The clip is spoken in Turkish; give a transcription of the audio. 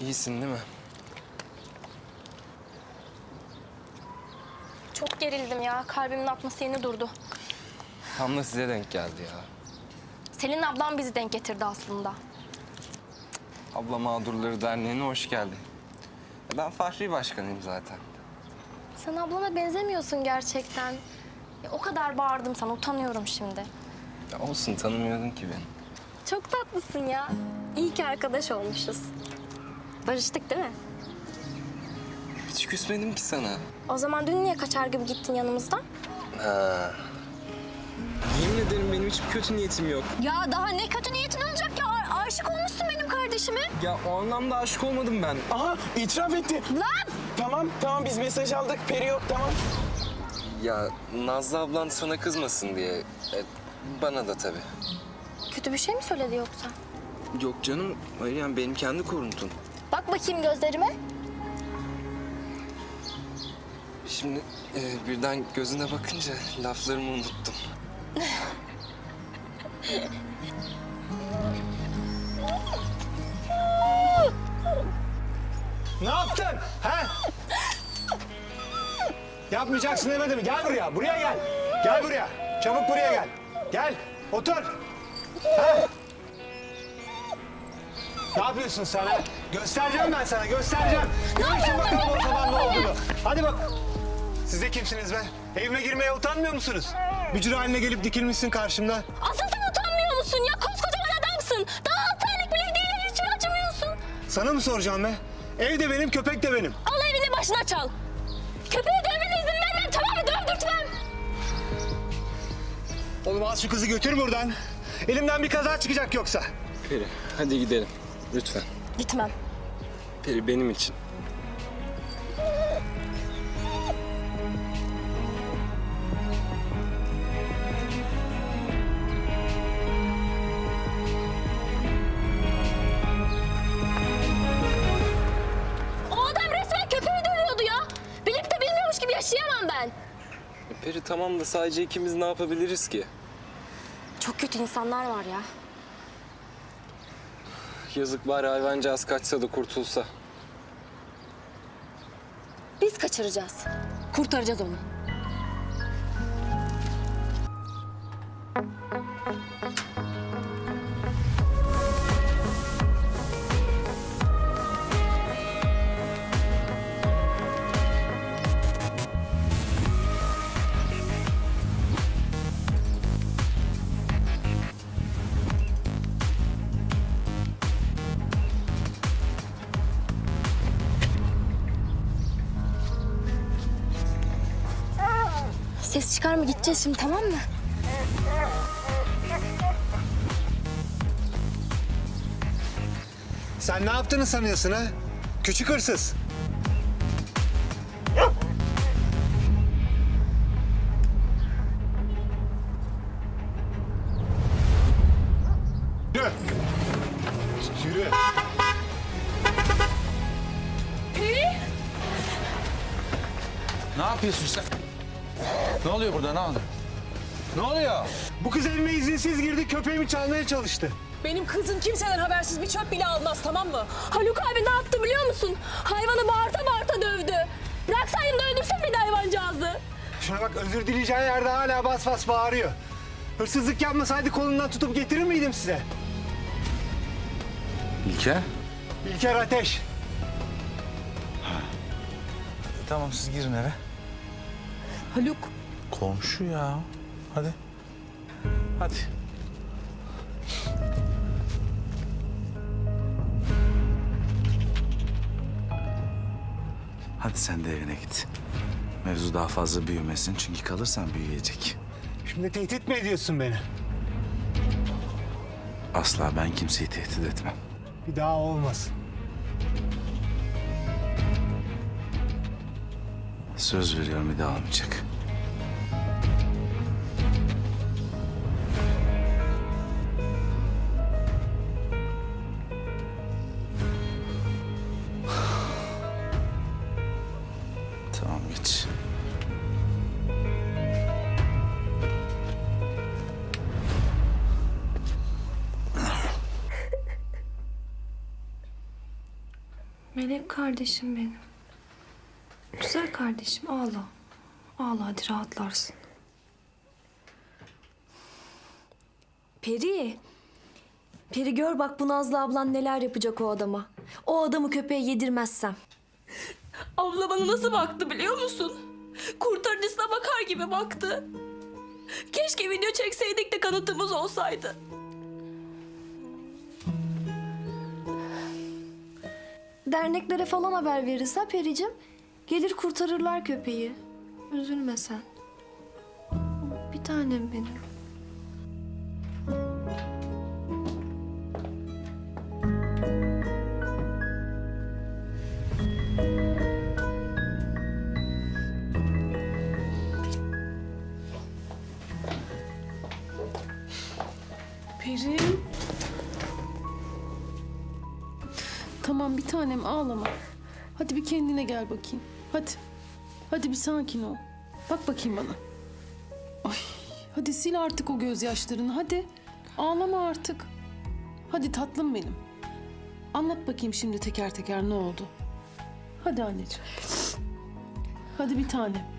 İyisin değil mi? Çok gerildim ya. Kalbimin atması yeni durdu. Tam da size denk geldi ya. Selin ablam bizi denk getirdi aslında. Abla Mağdurları Derneği'ne hoş geldin. Ben Fahri Başkanıyım zaten. Sen ablana benzemiyorsun gerçekten. Ya, o kadar bağırdım sana. Utanıyorum şimdi. Ya olsun tanımıyordun ki beni. Çok tatlısın ya. İyi ki arkadaş olmuşuz. Barıştık değil mi? Hiç küsmedim ki sana. O zaman dün niye kaçar gibi gittin yanımızdan? Ha. Yemin ederim benim hiçbir kötü niyetim yok. Ya daha ne kötü niyetin olacak ya? A- aşık olmuşsun benim kardeşime. Ya o anlamda aşık olmadım ben. Aha itiraf etti. Lan! Tamam tamam biz mesaj aldık. Peri yok tamam. Ya Nazlı ablan sana kızmasın diye. E, bana da tabii. Kötü bir şey mi söyledi yoksa? Yok canım. Hayır yani benim kendi kuruntum. Bak bakayım gözlerime. Şimdi e, birden gözüne bakınca laflarımı unuttum. Ne yaptın? He? Yapmayacaksın demedim mi? Gel buraya, buraya gel. Gel buraya. Çabuk buraya gel. Gel, otur. He? Ne yapıyorsun sana? Göstereceğim ben sana, göstereceğim. Görürsün bakalım o zaman ne olduğunu. Hadi bak. Siz de kimsiniz be? Evime girmeye utanmıyor musunuz? Bücür haline gelip dikilmişsin karşımda. Asıl sen utanmıyor musun ya? Koskocaman adamsın. Daha altı aylık bile değil. Hiç mi acımıyorsun? Sana mı soracağım be? Ev de benim, köpek de benim. Al evini başına çal. Köpeği dövmene izin vermem. Tamam mı? Dövdürtmem. Oğlum al şu kızı götür buradan. Elimden bir kaza çıkacak yoksa. Peri hadi gidelim. Lütfen. Gitmem. Peri benim için. O adam resmen köpeği dövüyordu ya. Bilip de bilmiyormuş gibi yaşayamam ben. Peri tamam da sadece ikimiz ne yapabiliriz ki? Çok kötü insanlar var ya. Yazık bari hayvancağız kaçsa da kurtulsa. Biz kaçıracağız. Kurtaracağız onu. Ses çıkarma gideceğiz şimdi tamam mı? Sen ne yaptığını sanıyorsun ha? Küçük hırsız. Yürü. Yürü. Ne yapıyorsun sen? Ne oluyor burada? Ne oldu? Ne oluyor? Bu kız evime izinsiz girdi, köpeğimi çalmaya çalıştı. Benim kızım kimseden habersiz bir çöp bile almaz tamam mı? Haluk abi ne yaptı biliyor musun? Hayvanı bağırta bağırta dövdü. Bıraksaydım da öldürsem bir de hayvancağızı. Şuna bak özür dileyeceği yerde hala bas bas bağırıyor. Hırsızlık yapmasaydı kolundan tutup getirir miydim size? İlker. İlker Ateş. Tamam siz girin eve. Haluk. Komşu ya. Hadi. Hadi. Hadi sen de evine git. Mevzu daha fazla büyümesin çünkü kalırsan büyüyecek. Şimdi tehdit mi ediyorsun beni? Asla ben kimseyi tehdit etmem. Bir daha olmasın. Söz veriyorum bir daha olmayacak. Tamam geç. Melek kardeşim benim. Güzel kardeşim ağla. Ağla hadi rahatlarsın. Peri. Peri gör bak bu Nazlı ablan neler yapacak o adama. O adamı köpeğe yedirmezsem. Abla bana nasıl baktı biliyor musun? Kurtarıcısına bakar gibi baktı. Keşke video çekseydik de kanıtımız olsaydı. Derneklere falan haber veririz ha Pericim. Gelir kurtarırlar köpeği. Üzülme sen. Bir tanem benim. Perim. Tamam bir tanem ağlama. Hadi bir kendine gel bakayım. Hadi. Hadi bir sakin ol. Bak bakayım bana. Ay, hadi sil artık o gözyaşlarını hadi. Ağlama artık. Hadi tatlım benim. Anlat bakayım şimdi teker teker ne oldu. Hadi anneciğim. Hadi bir tanem.